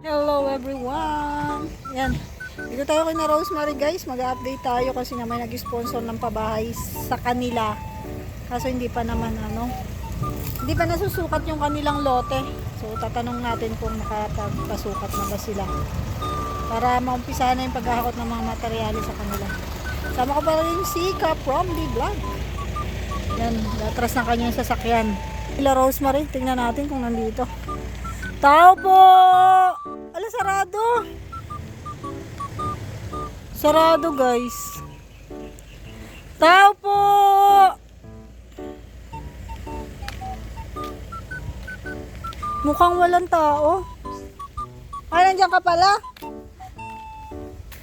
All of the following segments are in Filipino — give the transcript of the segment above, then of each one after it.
Hello everyone! Yan. Dito tayo kay na Rosemary guys. Mag-update tayo kasi na may nag-sponsor ng pabahay sa kanila. Kaso hindi pa naman ano. Hindi pa nasusukat yung kanilang lote. So tatanong natin kung nakapagpasukat na ba sila. Para maumpisa na yung paghahakot ng mga materyales sa kanila. Sama ko pa rin si Ka from the vlog. Yan, atras ng kanyang sasakyan. Ila Rosemary, tingnan natin kung nandito. Tao po! Ala, sarado. Sarado, guys. Tao po! Mukhang walang tao. Ay, nandiyan ka pala?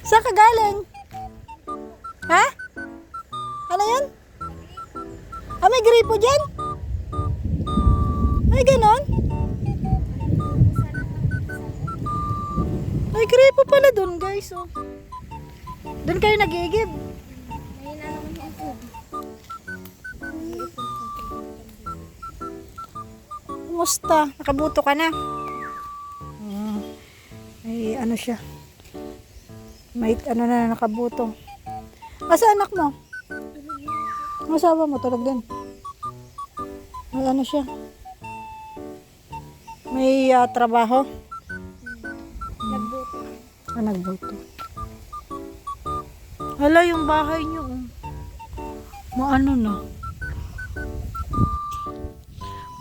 Saan ka galing? Ha? Ano yan? Ah, may gripo dyan? Ay, ganon? Ay, gripo pala dun, guys, oh. Doon kayo nagigib. Ayun yung tubig. Kumusta? Nakabuto ka na? Ah, ay, ano siya? May ano na nakabuto. Asa anak mo? Ang asawa mo, tulog din. May ano siya? May ah, trabaho? Ah, nagbuto. Hala, yung bahay niyo. oh. Maano na.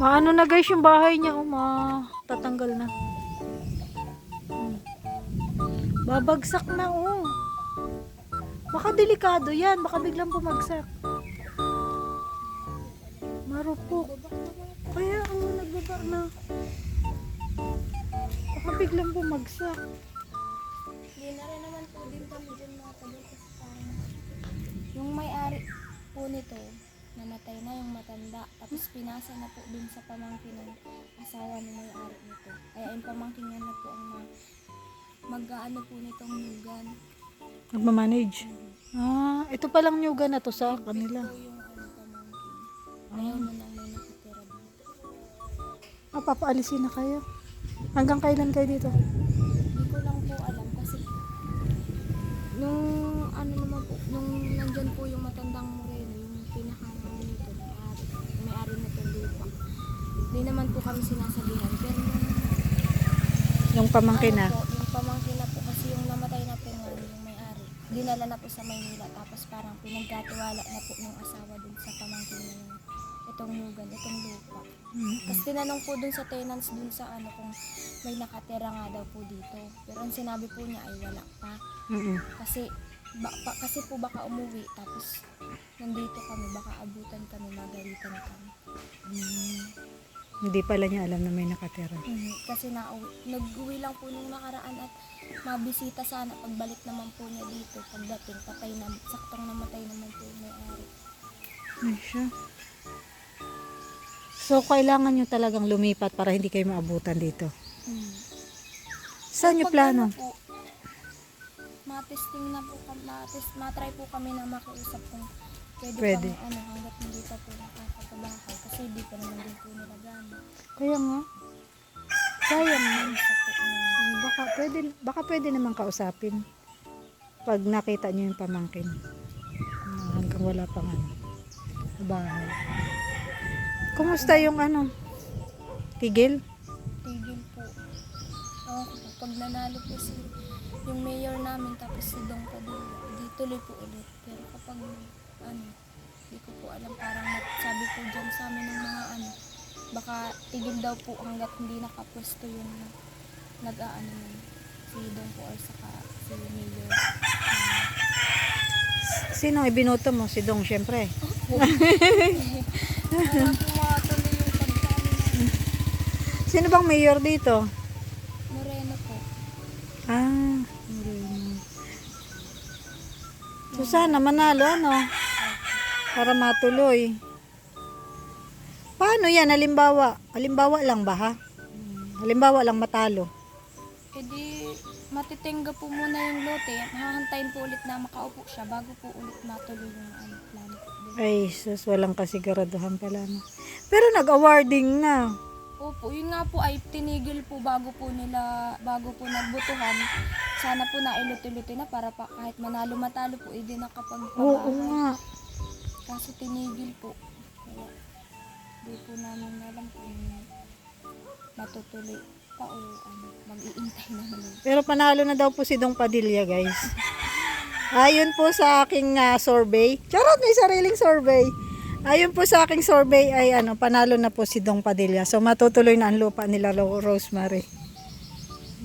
Maano na guys yung bahay niya. Oh, ma tatanggal na. Babagsak na oh. Baka delikado yan. Baka biglang bumagsak. Marupok. Kaya ang nagbaba na. Baka biglang bumagsak. Hindi na rin naman po din kami dyan kasi parang yung may-ari po nito, namatay na yung matanda. Tapos pinasa na po dun sa pamangkin ng asawa ng may-ari nito. Kaya yung pamangkin niya na po ang ma- mag-ano po nitong yugan. Nagmamanage. Ah, ito palang nyuga na to sa kanila. Po yung ano pamangkin. Ayaw mo nang may nakatira dito. Ah, papaalisin na kayo. Hanggang kailan kayo dito? Hindi ko lang po alam kasi nung ano naman po, nung nandyan po yung matandang moreno, yung pinaka ano nito, may-ari, na itong lupa. Hindi naman po kami sinasabihan. Pero yung, pamangkin na. ano po, yung pamangkin na po kasi yung namatay na po nga yung may-ari. Dinala na po sa Maynila tapos parang pinagkatiwala na po ng asawa dun sa pamangkin na yung itong lugan, itong lupa. Tapos tinanong po dun sa tenants dun sa ano kung may nakatira nga daw po dito. Pero ang sinabi po niya ay wala pa. Kasi ba, pa- kasi po baka umuwi tapos nandito kami baka abutan kami magalitan kami. Hindi pala niya alam na may nakatira. Kasi na nag-uwi lang po nung nakaraan at mabisita sana pagbalik naman po niya dito pagdating patay na saktong namatay naman po yung may-ari. Ay, siya. So, kailangan nyo talagang lumipat para hindi kayo maabutan dito. Hmm. Saan nyo Pag plano? ano po, matesting na po kami, matest, matry po kami na makiusap kung pwede, Pwede. pang ano hanggat hindi pa po nakakatabahay kasi di pa naman din po nila gano'n. Kaya nga. Sayang na. Po ng Baka pwede, baka pwede naman kausapin. Pag nakita nyo yung pamangkin. Ah, hanggang wala pang ano. Bahay. Kumusta yung ano? Tigil? tigil po. Ko po, pag nanalo po si yung mayor namin tapos si Dong Padilla, di tuloy po ulit. Pero kapag ano, di ko po alam, parang sabi po dyan sa amin ng mga ano, baka tigil daw po hanggat hindi nakapwesto yung nag-aano si Dong po or saka si mayor. Sino ibinoto mo? Si Dong, syempre. Para Sino bang mayor dito? Moreno po. Ah, Moreno. So sana manalo, ano? Para matuloy. Paano yan? Halimbawa, halimbawa lang ba ha? Halimbawa lang matalo. E di, matitingga po muna yung lote. Hahantayin po ulit na makaupo siya bago po ulit matuloy yung ano, plano. Ay, sus, walang kasiguraduhan pala. No? Pero nag-awarding na. Opo, yun nga po ay tinigil po bago po nila, bago po nagbutuhan. Sana po nailuti-luti na para pa kahit manalo matalo po, hindi Oo nakapagpabahay. nga. Kaso tinigil po. Kaya di po namin alam kung matutuloy pa o ano, mag-iintay na naman. Pero panalo na daw po si Dong Padilla, guys. Ayon po sa aking ah, survey. Charot, may sariling survey. Ayon po sa aking survey ay ano, panalo na po si Dong Padilla. So matutuloy na ang lupa nila Ro- Rosemary.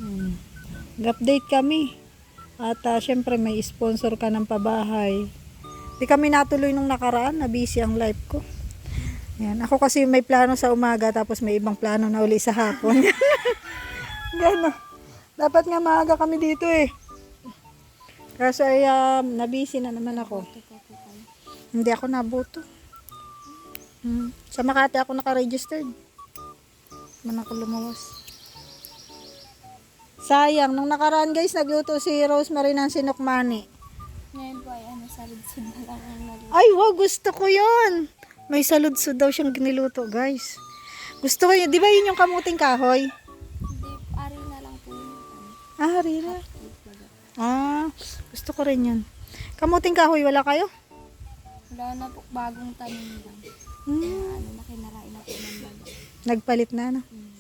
Hmm. Update kami. At ah, syempre may sponsor ka ng pabahay. Di kami natuloy nung nakaraan, na busy ang life ko. Yan. Ako kasi may plano sa umaga tapos may ibang plano na uli sa hapon. Gano. Dapat nga maaga kami dito eh. Kaso ay um, nabisi na naman ako. Hindi ako naboto. Hmm. Sa Makati ako naka-registered. Man ako lumawas. Sayang, nung nakaraan guys, nagluto si Rosemary ng sinukmani. Ngayon po ay ano, salid-sid na lang ang nag Ay, wow, gusto ko yon. May saludsod daw siyang giniluto, guys. Gusto ko yun. Di ba yun yung kamuting kahoy? Hindi, ari na lang po yun. Ah, eight baga. Ah, gusto ko rin yun. Kamuting kahoy, wala kayo? Wala na po, bagong tanim lang. Hmm. Kaya ano, nakinarain na po ng baga. Nagpalit na, no? Hmm.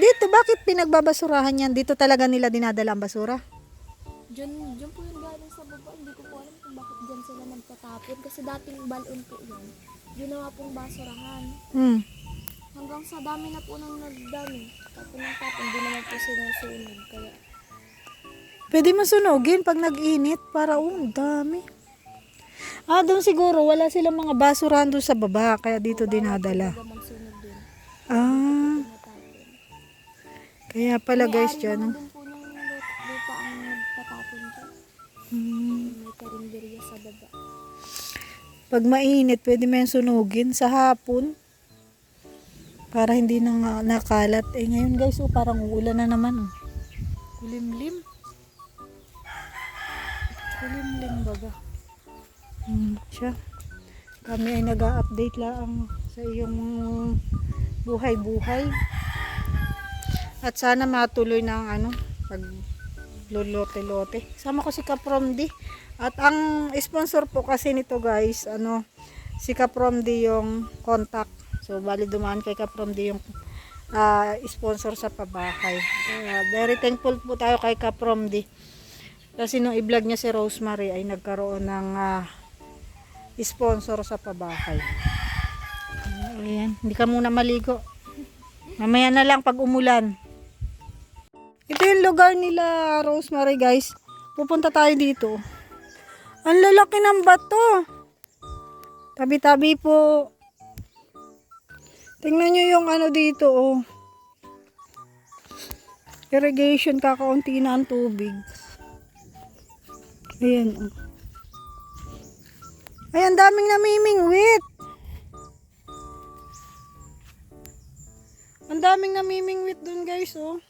Dito, bakit pinagbabasurahan yan? Dito talaga nila dinadala ang basura? Diyan, diyan po yung galing sa baba. Hindi ko po alam kung bakit diyan sila nagtatapon. Kasi dating balon po yan. Ginawa pong basurahan. Hmm. Hanggang sa dami na po nang nagdami. Tapon ng tapon, hindi naman po sinusunod. Kaya, Pwede mo sunugin pag nag-init para ang dami. Ah, doon siguro wala silang mga basurahan doon sa baba kaya dito dinadala. Ah, kaya pala guys dyan. Hmm. May karinderya sa baba. Pag mainit, pwede mo yan sunugin sa hapon. Para hindi na nakalat. Eh ngayon guys, oh, parang uulan na naman. Oh. Kulimlim. Kulimlim baga. Hmm, siya. Kami ay nag-update lang sa iyong buhay-buhay. At sana matuloy na ano, pag lolote-lote. Sama ko si Kapromdi. At ang sponsor po kasi nito guys, ano, si Kapromdi yung contact. So, bali dumaan kay Kapromdi yung ah, sponsor sa pabahay. Kaya, very thankful po tayo kay Kapromdi. Kasi nung i-vlog niya si Rosemary ay nagkaroon ng ah, sponsor sa pabahay. Ayan, hindi ka muna maligo. Mamaya na lang pag umulan. Ito yung lugar nila, Rosemary, guys. Pupunta tayo dito. Ang lalaki ng bato. Tabi-tabi po. Tingnan nyo yung ano dito, oh. Irrigation, kakaunti na ang tubig. Ayan, oh. Ay, ang daming namimingwit. Ang daming namimingwit dun, guys, oh.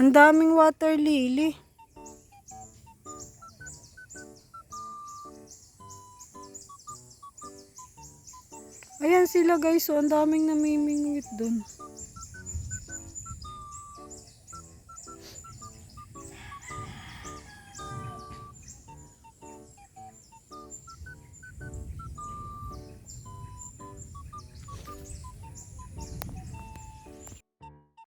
Ang daming water lily. Sila guys, so ang daming namimingwit dun.